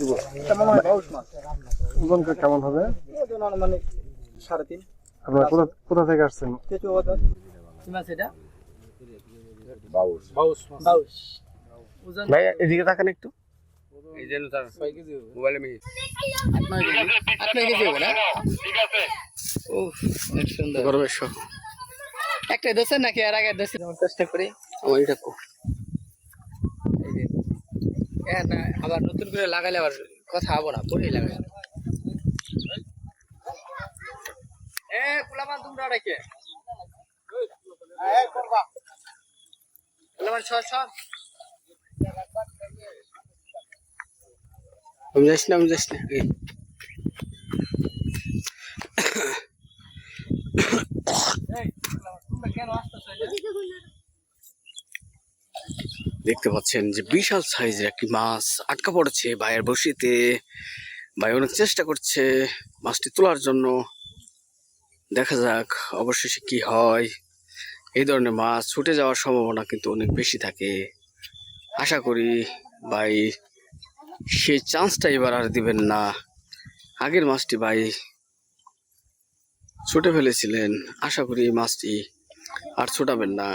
দিব। ওজন কেমন হবে? ওজন আনুমানিক সাড়ে তিন। আপনারা কোথা কোথা থেকে আসছেন? ভাই এদিকে তাকান একটু। এই মোবাইলে মিহি আট নয় কেজি ও অনেক সুন্দর। গরমের শখ একটা দোষের নাকি আর আগে দোষের? চেষ্টা করি আমার এটা আবার নতুন করে লাগালে আবার কথা হব না পরেই লাগাই এ কুলামান তোমরা রেখে কুলামান সর সর। আমি যাচ্ছি না আমি যাচ্ছি না এই। তোমরা কেন আসতেছো দেখতে পাচ্ছেন যে বিশাল সাইজের একটি মাছ আটকা পড়েছে। ভাইয়ের বসিতে। ভাই অনেক চেষ্টা করছে মাছটি তোলার জন্য। দেখা যাক অবশেষে কি হয়। এই ধরনের মাছ ছুটে যাওয়ার সম্ভাবনা কিন্তু অনেক বেশি থাকে। আশা করি ভাই সেই চান্সটা এবার আর দিবেন না। আগের মাছটি ভাই ছুটে ফেলেছিলেন। আশা করি এই মাছটি আর ছুটাবেন না।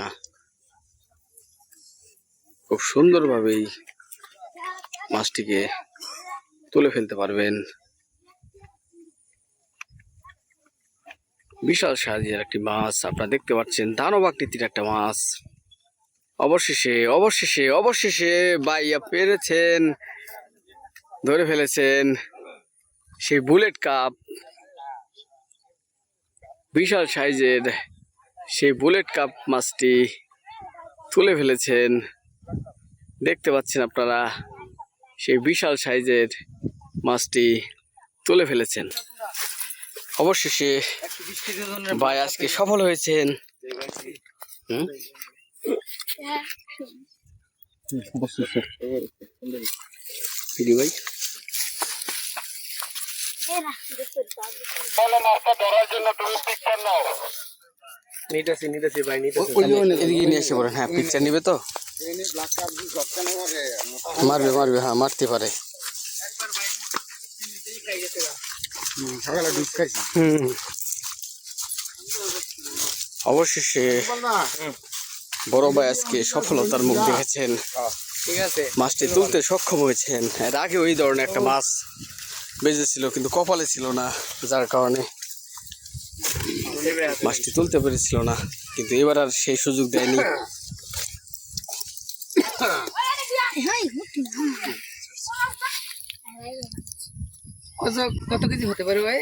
খুব সুন্দরভাবেই মাছটিকে তুলে ফেলতে পারবেন। বিশাল সাইজের একটি মাছ, আপনারা দেখতে পাচ্ছেন, দানব আকৃতির একটা মাছ। অবশেষে অবশেষে অবশেষে বাইয়া পেরেছেন, ধরে ফেলেছেন সেই বুলেট কাপ। বিশাল সাইজের সেই বুলেট কাপ মাছটি তুলে ফেলেছেন। দেখতে পাচ্ছেন আপনারা সেই বিশাল সাইজের মাছটি তুলে ফেলেছেন অবশেষে ভাই আজকে সফল হয়েছেন ভাই ভাই নিয়ে এসে হ্যাঁ পিকচার নিবে তো মারবে মারবে হ্যাঁ মারতে পারে। অবশেষে বড় ভাই আজকে সফলতার মুখ দেখেছেন। ঠিক আছে। মাছটি তুলতে সক্ষম হয়েছেন। এর আগে ওই ধরনের একটা মাছ বেজেছিল কিন্তু কপালে ছিল না যার কারণে মাছটি তুলতে পেরেছিল না। কিন্তু এবার আর সেই সুযোগ দেয়নি। কত কত কেজি হতে পারে ভাই?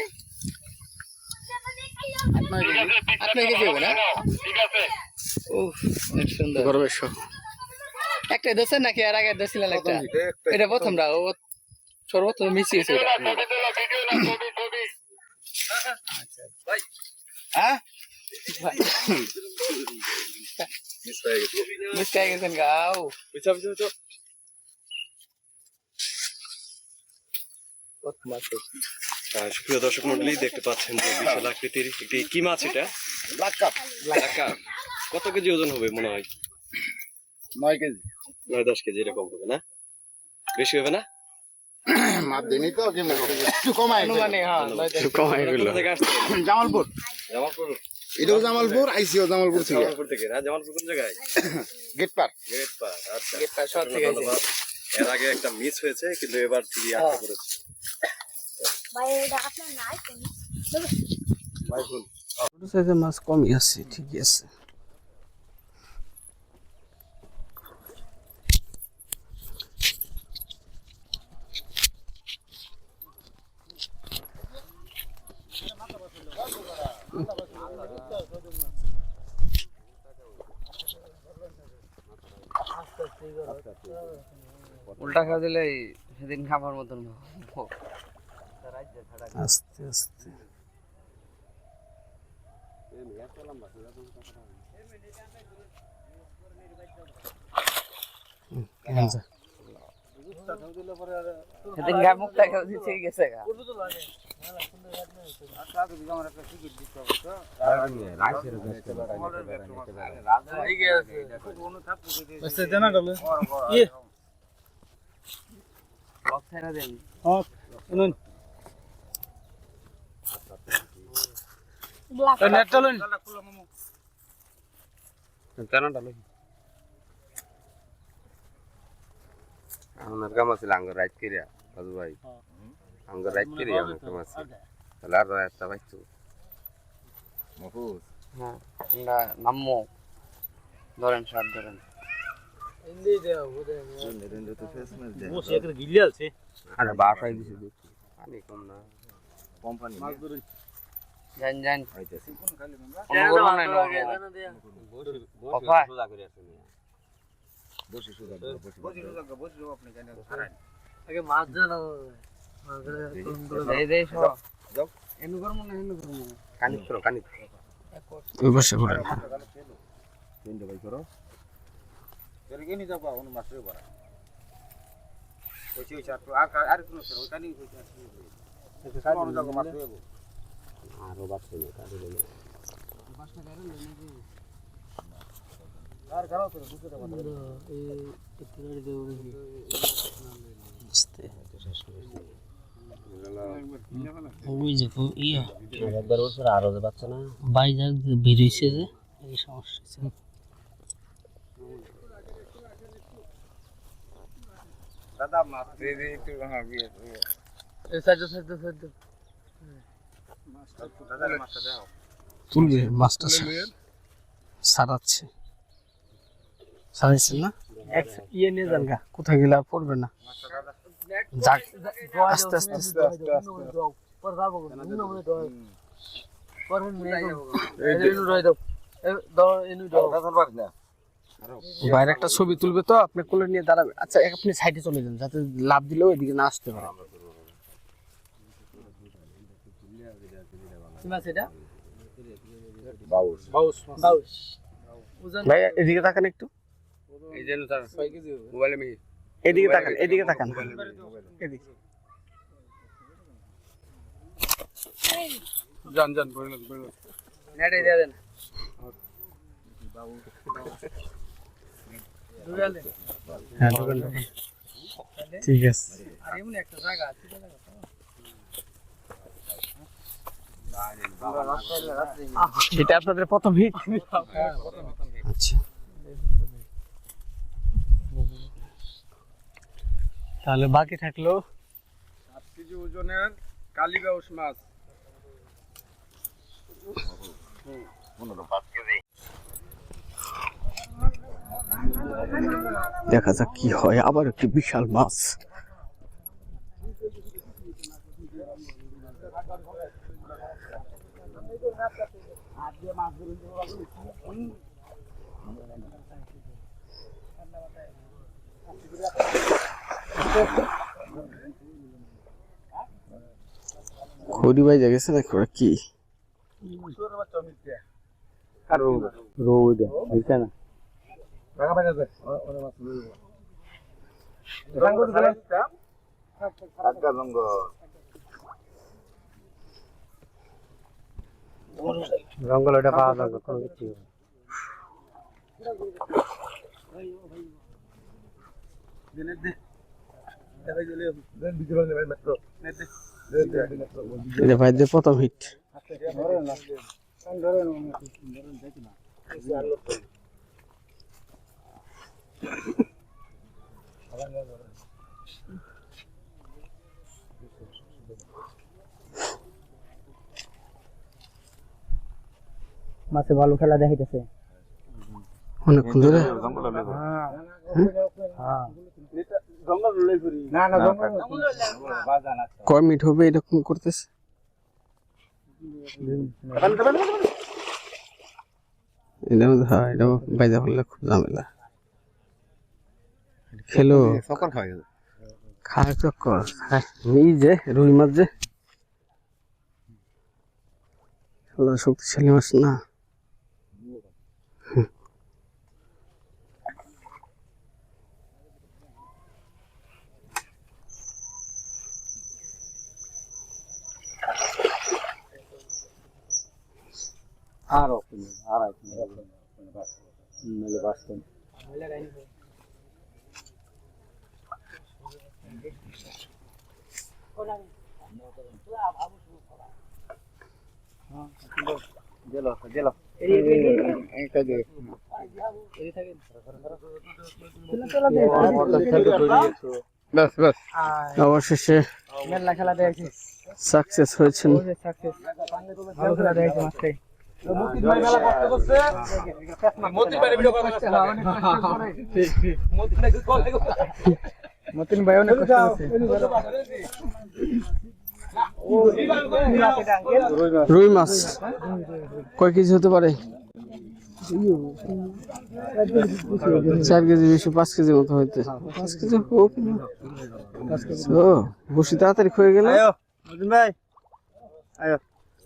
একটা দোষের নাকি আর আগে দোষিল একটা? এটা প্রথমটা ও সর্বপ্রথম মিশিয়েছে এটা হ্যাঁ। মিস হয়ে গেছেন গাও প্রথম আছে আহ, সুপ্রিয় দর্শক মন্ডলী দেখতে পাচ্ছেন যে বিশাল আকৃতির একটি কি মাছ এটা? Black carp black carp. কত কেজি ওজন হবে মনে হয়? নয় কেজি। নয় দশ কেজি এরকম হবে না? বেশি হবে না? মাপ তো একটু। একটু জামালপুর। জামালপুর। এটাও জামালপুর আইসিও জামালপুর থেকে। জামালপুর থেকে। না জামালপুর কোন জায়গায়? গেট পার। গেট পার আচ্ছা। গেটটা শহর থেকে এর আগে একটা মিস হয়েছে কিন্তু এবার ঠিকই ভাই পড়েছে ছোট সাইজের মাছ কমই আছে ঠিকই আছে। উল্টা খাওয়া দিলে সেদিন খাবার মতন আস্তে আস্তে। সেদিন গা মুখটা খেয়ে দিচ্ছে গেছে গা। আমার কাম আছে আঙ্গুর রাইট করিয়া ভাই। আঙ্গুর রাইট করিয়া আমার আছে। তাহলে আর রাস্তা পাইছো মফুজ। হ্যাঁ আমরা নামবো ধরেন সার ধরেন। না। মাসে যাব আরও বাড়ছে না। তোরে বুঝতে ওই যে ইয়া। একবার ওর আরও বাচ্চা না। বাইজাক বেরিয়েছে যে। এই সমস্যা হচ্ছে। দাদা মাছ দিয়ে দিয়ে একটু হ্যাঁ বিয়ে এই সাইড সাইড সাইড। দাদা মাছটা দাও। তুলবে মাছটা সারাচ্ছে সারাইছেন না? ইয়ে নিয়ে যান গা। কোথায় গেলে আর পড়বে না। যাক আস্তে আস্তে বাইরে একটা ছবি তুলবে তো আপনি কোলে নিয়ে দাঁড়াবে আচ্ছা আপনি সাইডে চলে যান যাতে লাভ দিলেও এদিকে না আসতে পারে। ভাই এদিকে তাকান একটু। মোবাইলে মি এদিকে তাকান এদিকে তাকান। এদিকে। বলে বলে নেটে দিয়ে দেন। হ্যাঁ। ঠিক আছে। একটা জায়গা আছে এটা আপনাদের প্রথম হিট আচ্ছা। তাহলে বাকি থাকল সাত কেজি ওজনের কালীবাউস মাছ। দেখা যাক কি হয় আবার একটি বিশাল মাছ। খড়ি বাইজা গেছে কি না আজ্ঞা জঙ্গ জঙ্গল ওটা পাওয়া যাবে কোনো কিছু এটা ভাই যে প্রথম হিট মাছে ভালো খেলা দেখাইতেছে। অনেকক্ষণ ধরে? না না কয় মিনিট হবে এরকম করতেছে? এটা মধ্যে হ্যাঁ বাইজা ফেললে খুব ঝামেলা। খেলো। সকল খাওয়া গেল খায় চক্কর। এই যে রুই মাছ যে। আল্লাহ শক্তিশালী মাছ না। আরও আর মেলে বাস্তব জেলো জেলো। বাস বাস অবশেষে মেলা খেলা দেখছি। সাকসেস হয়েছেন। সাকসেস ভালো খেলা দেখছি মতিন ভাই অনেক কষ্ট করছে। রুই মাছ। কয় কেজি হতে পারে? চার কেজি বেশি পাঁচ কেজি মতো হইতে। পাঁচ কেজি হোক ও বসি তাড়াতাড়ি হয়ে গেলে। ভাই।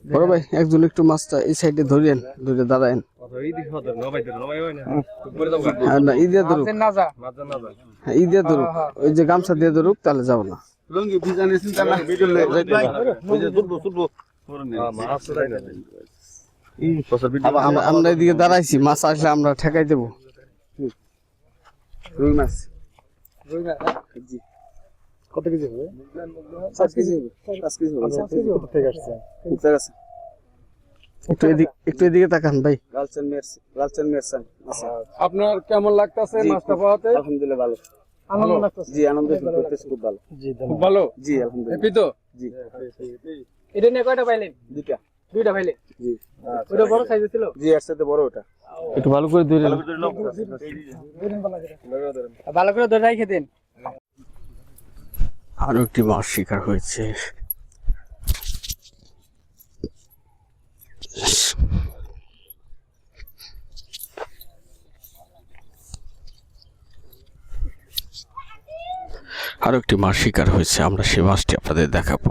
বড় ভাই একজন একটু মাছটা এই সাইডে ধরিয়েন ধরে দাঁড়ায়েন। হয় না। আর না ধরুক না যা মাঝে না যায় হ্যাঁ, ই ধরুক। ওই যে গামছা দিয়ে ধরুক তাহলে যাব না। আমরা এদিকে দাঁড়াইছি মাছ আসলে আমরা ঠেকাই দেবো। রুই মাছ। রুই মাছ কত কেজি হবে? পাঁচ কেজি হবে। পাঁচ কেজি হবে পাঁচ কেজি কত থেকে আসছে? ঠিক আছে। একটু এদিকে একটু এদিকে তাকান ভাই। লালচেন মেরসি লালচেন মেরসান আপনার কেমন লাগতেছে মাছটা পাওয়াতে? আলহামদুলিল্লাহ ভালো। আনন্দ লাগতেছে? জি আনন্দ ফিল খুব ভালো। খুব ভালো? জি আলহামদুলিল্লাহ। হ্যাপি তো? জি। এটা নিয়ে কয়টা পাইলেন? দুইটা। দুইটা পাইলেন? জি। ওটা বড় সাইজের ছিল? জি এর সাথে বড় ওটা। একটু ভালো করে ধরে ভালো করে ধরে রাখে দিন। আরও একটি মাছ শিকার হয়েছে। আরও একটি মাছ শিকার হয়েছে, আমরা সেই মাছটি আপনাদের দেখাবো।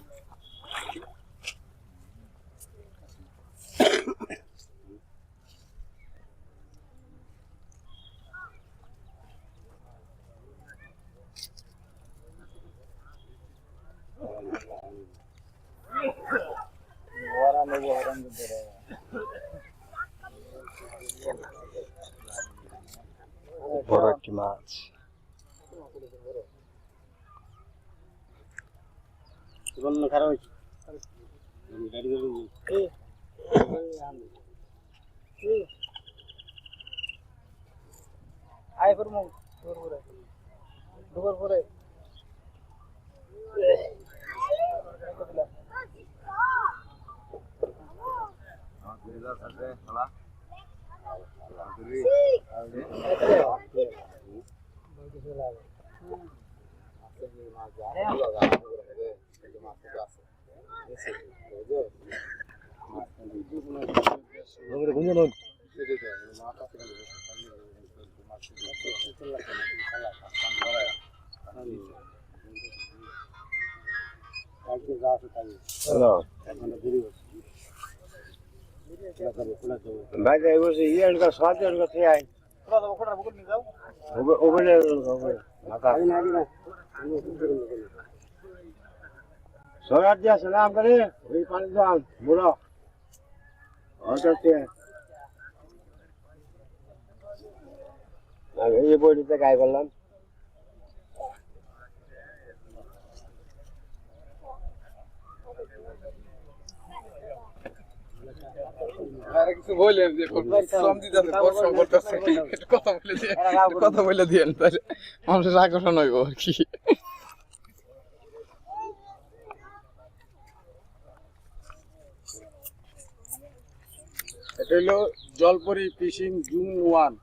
বড় একটি মাছ আয় করব দুপুর পরে। আজকে যা আছে তাই এখন দেরি হচ্ছে দুপুর পরে ভাই যাই বসে ইয়ে এনকা সাত এনকা থেকে আই ওবে ওবে মাথা সরাত দিয়া সালাম করে ওই পানি দাও বুড়ো ওটাতে আমি এই বইটিতে গাই বললাম কিছু বললেন যে শ্রম দিতেছে পরিশ্রম করতেছে কথা বলে দিয়ে কথা বলে দিয়েন তাহলে। মানুষের আকর্ষণ হইব আর কি। এটা হলো জলপরি ফিশিং জুন ওয়ান।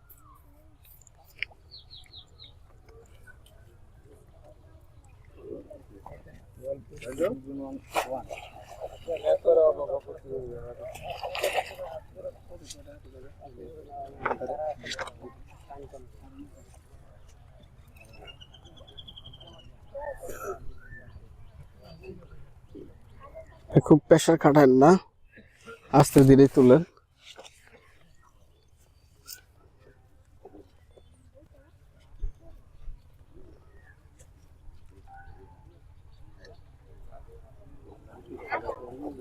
খুব প্রেশার খাটান না? আস্তে ধীরে তুলেন।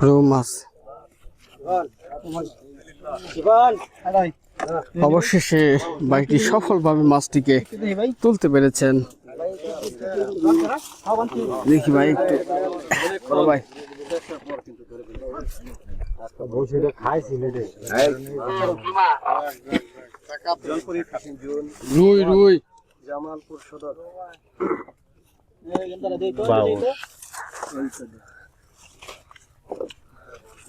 রৌ মাছ অবশেষে বাইকটি সফলভাবে মাছটিকে তুলতে পেরেছেন। দেখি ভাই একটু। ভাই। রুই রুই।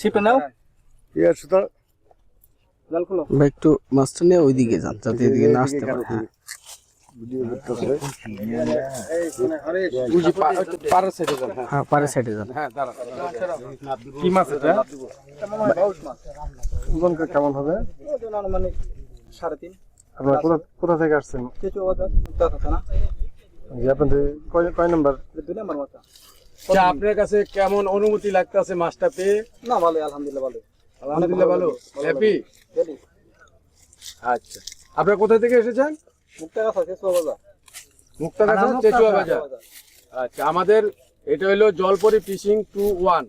শিপে নাও। ভাই একটু মাছটা নিয়ে ওইদিকে যান যাতে এদিকে না আসতে পারে। হ্যাঁ। হ্যাঁ হ্যাঁ পারে সাইডে যান। কি মাছ এটা? ওজনটা কেমন হবে? মানে সাড়ে তিন। আপনারা কোথা কোথা থেকে আসছেন? আপনাদের কয় কয় নাম্বার? দুই নম্বর আচ্ছা আপনার কাছে কেমন অনুমতি লাগতেছে মাছটা পেয়ে? না ভালো আলহামদুলিল্লাহ ভালো। আলহামদুলিল্লাহ ভালো। হ্যাপি? আচ্ছা। আপনারা কোথা থেকে এসেছেন? মুক্তা গাছ আছে কেঁচু বাজার মুক্তাগাছা চেচুয়া বাজার। আচ্ছা আমাদের এটা হলো জলপরি ফিশিং টু ওয়ান।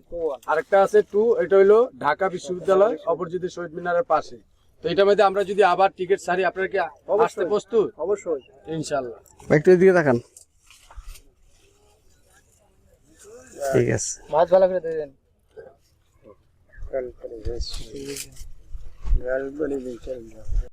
আরেকটা আছে টু এটা হলো ঢাকা বিশ্ববিদ্যালয় অপরজিৎ শহীদ মিনারের পাশে। তো এটার মধ্যে আমরা যদি আবার টিকিট ছাড়ি আপনারা কি আসতে প্রস্তুত? অবশ্যই। ইনশাল্লাহ। একটু এদিকে দেখান ঠিক আছে। মাছ ভালো করে দিয়ে দেন।